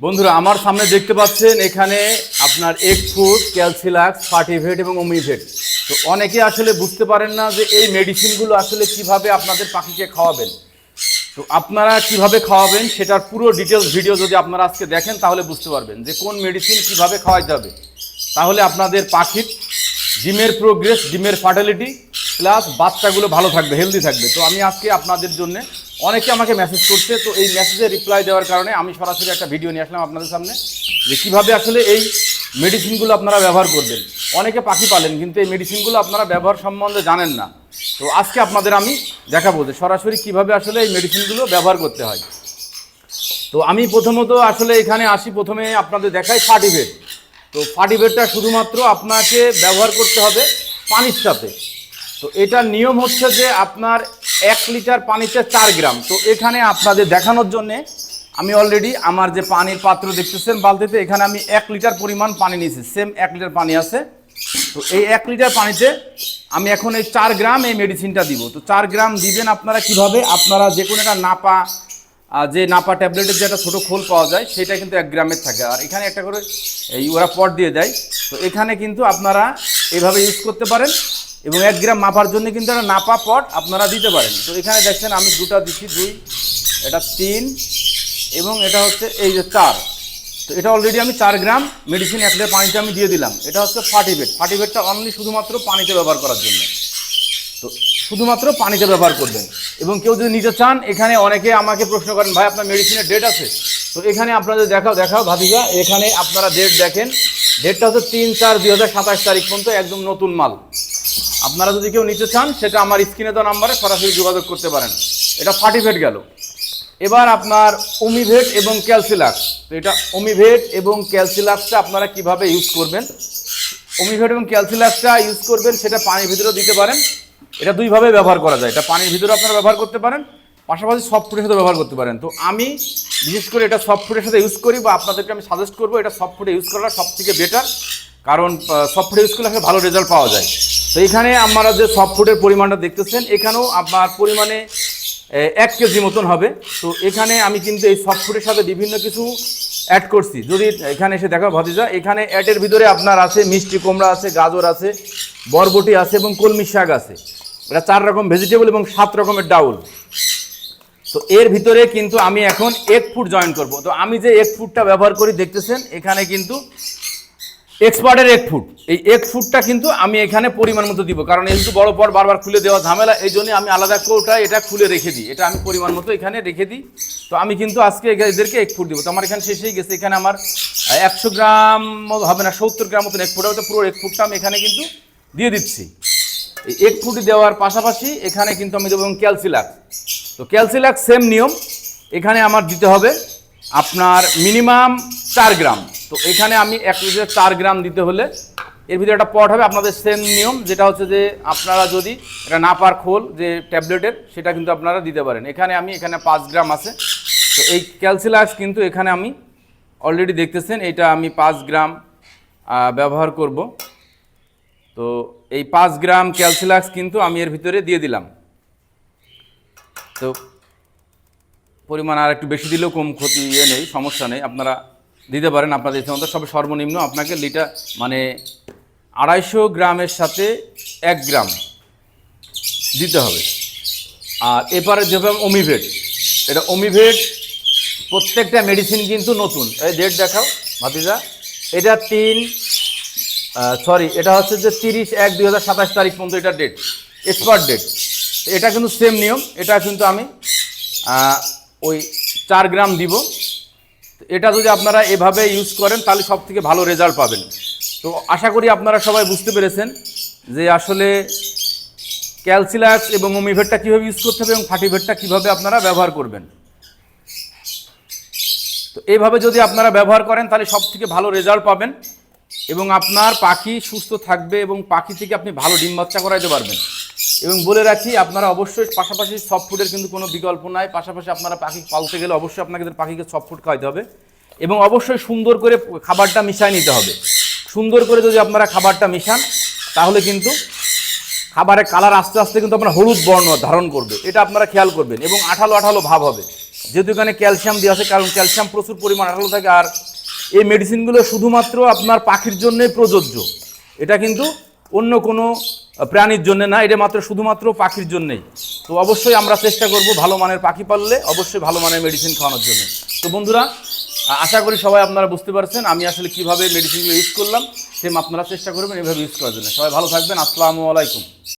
বন্ধুরা, আমার সামনে দেখতে পাচ্ছেন এখানে আপনার এক ফুড ক্যালসিলাক্স ফার্টিভেট এবং ওমিভেট তো অনেকে আসলে বুঝতে পারেন না যে এই মেডিসিনগুলো আসলে কীভাবে আপনাদের পাখিকে খাওয়াবেন। তো আপনারা কীভাবে খাওয়াবেন সেটার পুরো ডিটেলস ভিডিও যদি আপনারা আজকে দেখেন, তাহলে বুঝতে পারবেন যে কোন মেডিসিন কীভাবে খাওয়াইতে হবে তাহলে আপনাদের পাখির ডিমের প্রোগ্রেস ডিমের ফার্টিলিটি প্লাস বাচ্চাগুলো ভালো থাকবে হেলদি থাকবে। তো আমি আজকে আপনাদের জন্য অনেকে আমাকে মেসেজ করছে, তো এই মেসেজে রিপ্লাই দেওয়ার কারণে আমি সরাসরি একটা ভিডিও নিয়ে আসলাম আপনাদের সামনে, যে কীভাবে আসলে এই মেডিসিনগুলো আপনারা ব্যবহার করবেন। অনেকে পাখি পালেন, কিন্তু এই মেডিসিনগুলো আপনারা ব্যবহার সম্বন্ধে জানেন না। তো আজকে আপনাদের আমি দেখাবো যে সরাসরি কীভাবে আসলে এই মেডিসিনগুলো ব্যবহার করতে হয়। তো আমি প্রথমত আসলে এখানে আসি, প্রথমে আপনাদের দেখাই ফার্টিভেট তো ফার্টিভেটটা শুধুমাত্র আপনাকে ব্যবহার করতে হবে পানির সাথে। তো এটার নিয়ম হচ্ছে যে আপনার এক লিটার পানিতে চার গ্রাম। তো এখানে আপনাদের দেখানোর জন্যে আমি অলরেডি আমার যে পানির পাত্র দেখতেছেন বালতিতে, এখানে আমি এক লিটার পরিমাণ পানি নিয়েছি। সেম এক লিটার পানি আছে। তো এই এক লিটার পানিতে আমি এখন এই চার গ্রাম এই মেডিসিনটা দিব। তো চার গ্রাম দিবেন আপনারা কীভাবে? আপনারা যে কোনো একটা নাপা যে নাপা ট্যাবলেটের যে একটা ছোটো খোল পাওয়া যায়, সেটা কিন্তু এক গ্রামের থাকে। আর এখানে একটা করে এই ওরা পট দিয়ে দেয়। তো এখানে কিন্তু আপনারা এভাবে ইউজ করতে পারেন। এবং এক গ্রাম মাপার জন্য কিন্তু একটা নাপা পট আপনারা দিতে পারেন। তো এখানে দেখছেন আমি দুটা দিচ্ছি, দুই, এটা তিন, এবং এটা হচ্ছে এই যে চার। তো এটা অলরেডি আমি চার গ্রাম মেডিসিন এক লিটার পানিতে আমি দিয়ে দিলাম। এটা হচ্ছে ফার্টিভেট ফার্টিভেটটা অনলি শুধুমাত্র পানিতে ব্যবহার করার জন্য। তো শুধুমাত্র পানিতে ব্যবহার করবেন। এবং কেউ যদি নিতে চান, এখানে অনেকে আমাকে প্রশ্ন করেন, ভাই, আপনার মেডিসিনের ডেট আছে? তো এখানে আপনাদের দেখাও দেখাও ভাবিকা এখানে আপনারা ডেট দেখেন। ডেটটা হচ্ছে তিন চার দুই হাজার সাতাশ তারিখ পর্যন্ত একদম নতুন মাল। আপনারা যদি কেউ নিতে চান, সেটা আমার স্ক্রিনে দেওয়া নাম্বারে সরাসরি যোগাযোগ করতে পারেন। এটা ফার্টিভেট গেল। এবার আপনার ওমিভেট এবং ক্যালসিলাক্স। তো এটা ওমিভেট এবং ক্যালসিলাক্সটা আপনারা কীভাবে ইউজ করবেন? ওমিভেট এবং ক্যালসিলাক্সটা ইউজ করবেন, সেটা পানির ভিতরেও দিতে পারেন। এটা দুইভাবে ব্যবহার করা যায়। এটা পানির ভিতরে আপনারা ব্যবহার করতে পারেন, পাশাপাশি সফট ফুডের সাথে ব্যবহার করতে পারেন। তো আমি বিশেষ করে এটা সফট ফুডের সাথে ইউজ করি বা আপনাদেরকে আমি সাজেস্ট করব, এটা সফট ফুডে ইউজ করাটা সব থেকে বেটার কারণ সফট ফুডে ইউজ করলে আসলে ভালো রেজাল্ট পাওয়া যায়। তো এখানে আপনারা যে সফট ফুডের পরিমাণটা দেখতেছেন, এখানেও আপনার পরিমাণে এক কেজি মতন হবে। তো এখানে আমি কিন্তু এই সফট ফুডের সাথে বিভিন্ন কিছু অ্যাড করছি। যদি এখানে এসে দেখো ভাতিজা, এখানে অ্যাডের ভিতরে আপনার আছে মিষ্টি কুমড়া আছে, গাজর আছে, বরবটি আছে এবং কলমি শাক আছে। এটা চার রকম ভেজিটেবল এবং সাত রকমের ডাউল। তো এর ভিতরে কিন্তু আমি এখন এক ফুড জয়েন করব। তো আমি যে এক ফুডটা ব্যবহার করি, দেখতেছেন, এখানে কিন্তু এক্সপার্টের এক ফুট। এই এক ফুটটা কিন্তু আমি এখানে পরিমাণ মতো দিব। কারণ যেহেতু বড় পর বারবার খুলে দেওয়া ঝামেলা, এই জন্য আমি আলাদা কৌটা এটা খুলে রেখে দিই। এটা আমি পরিমাণ মতো এখানে রেখে দিই। তো আমি কিন্তু আজকে এদেরকে এক ফুট দিব। তো আমার এখানে শেষেই গেছে। এখানে আমার একশো গ্রাম হবে না, সত্তর গ্রাম মতন এক ফুট হবে। তো পুরো এক ফুটটা আমি এখানে কিন্তু দিয়ে দিচ্ছি। এই এক ফুটি দেওয়ার পাশাপাশি এখানে কিন্তু আমি দেবো ক্যালসিলাক্স তো ক্যালসিলাক্স সেম নিয়ম। এখানে আমার দিতে হবে আপনার মিনিমাম চার গ্রাম। তো এখানে আমি এক লিটার চার গ্রাম দিতে হলে এর ভিতরে একটা পট হবে, আপনাদের সেম নিয়ম, যেটা হচ্ছে যে আপনারা যদি এটা না পার খোল, যে ট্যাবলেটের, সেটা কিন্তু আপনারা দিতে পারেন। এখানে আমি, এখানে পাঁচ গ্রাম আছে। তো এই ক্যালসিলাক্স কিন্তু এখানে আমি অলরেডি দেখতেছেন, এটা আমি পাঁচ গ্রাম ব্যবহার করব। তো এই পাঁচ গ্রাম ক্যালসিলাক্স কিন্তু আমি এর ভিতরে দিয়ে দিলাম। তো পরিমাণ আর একটু বেশি দিলেও কম ক্ষতি ইয়ে নেই, সমস্যা নেই। আপনারা দিতে পারেন আপনাদের ইচ্ছে মতো। সবে সর্বনিম্ন আপনাকে লিটার মানে আড়াইশো গ্রামের সাথে এক গ্রাম দিতে হবে। আর এবারে যেভাবে ওমিভেট এটা ওমিভেট প্রত্যেকটা মেডিসিন কিন্তু নতুন। এই ডেট দেখাও, ভাতিজা। এটা তিন সরি এটা হচ্ছে যে তিরিশ এক দুই হাজার সাতাশ তারিখ পর্যন্ত এটা ডেট এক্সপার্ট ডেট এটা কিন্তু সেম নিয়ম, এটা কিন্তু আমি ওই চার গ্রাম দিব। এটা যদি আপনারা এভাবে ইউজ করেন, তাহলে সব থেকে ভালো রেজাল্ট পাবেন। তো আশা করি আপনারা সবাই বুঝতে পেরেছেন যে আসলে ক্যালসিলাক্স এবং ওমিভেটটা কীভাবে ইউজ করতে হবে এবং ফার্টিভেটটা কীভাবে আপনারা ব্যবহার করবেন। তো এইভাবে যদি আপনারা ব্যবহার করেন, তাহলে সব থেকে ভালো রেজাল্ট পাবেন এবং আপনার পাখি সুস্থ থাকবে এবং পাখি থেকে আপনি ভালো ডিম বাচ্চা করাইতে পারবেন। এবং বলে রাখি, আপনারা অবশ্যই পাশাপাশি সফট ফুডের কিন্তু কোনো বিকল্প নাই। পাশাপাশি আপনারা পাখি পালতে গেলে অবশ্যই আপনাকে পাখিকে সফট ফুড খাওয়াতে হবে এবং অবশ্যই সুন্দর করে খাবারটা মিশাই নিতে হবে। সুন্দর করে যদি আপনারা খাবারটা মিশান, তাহলে কিন্তু খাবারের কালার আস্তে আস্তে কিন্তু আপনার হলুদ বর্ণ ধারণ করবে। এটা আপনারা খেয়াল করবেন এবং আঠালো আঠালো ভাব হবে। যেহেতু এখানে ক্যালসিয়াম দেওয়া আছে, কারণ ক্যালসিয়াম প্রচুর পরিমাণ আঠালো থাকে। আর এই মেডিসিনগুলো শুধুমাত্র আপনার পাখির জন্যই প্রযোজ্য। এটা কিন্তু অন্য কোনো প্রাণীর জন্য না, এটা মাত্র শুধুমাত্র পাখির জন্যেই। তো অবশ্যই আমরা চেষ্টা করব ভালো মানের পাখি পাললে, অবশ্যই ভালো মানের মেডিসিন খাওয়ানোর জন্য। তো বন্ধুরা আশা করি সবাই আপনারা বুঝতে পারছেন আমি আসলে কীভাবে মেডিসিনগুলো ইউজ করলাম, সেম আপনারা চেষ্টা করবেন এভাবে ইউজ করার জন্য। সবাই ভালো থাকবেন, আসসালামু আলাইকুম।